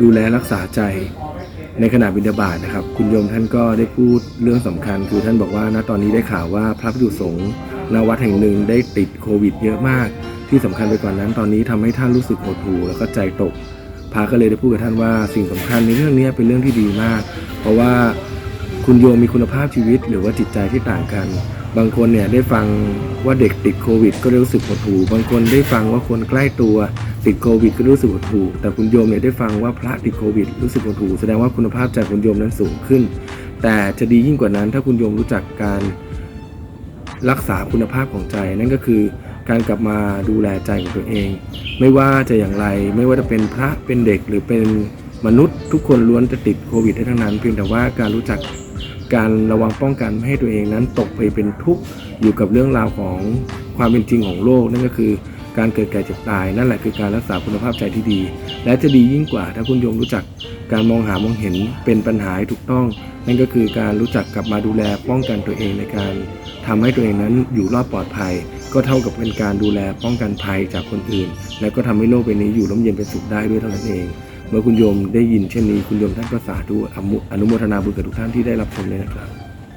ดูแลรักษาใจในขณะบิณฑบาตนะครับ คุณโยมท่านก็ได้พูดเรื่องสำคัญ คือท่านบอกว่าณตอนนี้ได้ข่าวว่าพระภิกษุสงฆ์ณวัดแห่งหนึ่งได้ติดโควิด เยอะมาก ที่สำคัญไปกว่านั้น ตอนนี้ทำให้ท่านรู้สึกหดหู่แล้วก็ใจตกพระก็เลยได้พูดกับท่านว่าสิ่งสำคัญในเรื่องนี้เป็นเรื่องที่ดีมาก เพราะว่า คุณโยมมีคุณภาพชีวิตหรือว่าจิตใจที่ต่างกัน บางคนเนี่ยได้ฟังว่าเด็กติดโควิด ก็รู้สึกหดหู่บางคนได้ฟังว่าคนใกล้ตัวติดโควิด ก็รู้สึกหดหู่แต่คุณโยมเนี่ยได้ฟังว่าพระติดโควิด รู้สึกหดหู่แสดงว่าคุณภาพใจคุณโยมนั้นสูงขึ้น แต่จะดียิ่งกว่านั้น ถ้าคุณโยมรู้จักการรักษาคุณภาพของใจนั่นก็คือการกลับมาดูแลใจของตัวเอง ไม่ว่าจะอย่างไร ไม่ว่าจะเป็นพระเป็นเด็กหรือเป็น มนุษย์ทุกคนล้วนจะติดโควิดได้ทั้งนั้น เพียงแต่ว่าการรู้จักการระวังป้องกันไม่ให้ตัวเองนั้นตกไปเป็นทุกข์อยู่กับเรื่องราวของความเป็นจริงของโลก นั่นก็คือการเกิดแก่เจ็บตาย นั่นแหละคือการรักษาคุณภาพใจที่ดี และจะดียิ่งกว่า ถ้าคุณโยมรู้จักการมองหามองเห็นเป็นปัญหาให้ถูกต้อง นั่นก็คือการรู้จักกลับมาดูแลป้องกันตัวเองในการทำให้ตัวเองนั้นอยู่รอดปลอดภัย ก็เท่ากับเป็นการดูแลป้องกันภัยจากคนอื่น และก็ทำให้โลกใบนี้อยู่ร่มเย็นเป็นสุขได้ด้วยเท่านั้นเอง เมื่อคุณโยมได้ยินเช่นนี้คุณโยมท่านก็สาธุอนุโมทนาบุญกับทุกท่านที่ได้รับชมเลยนะครับ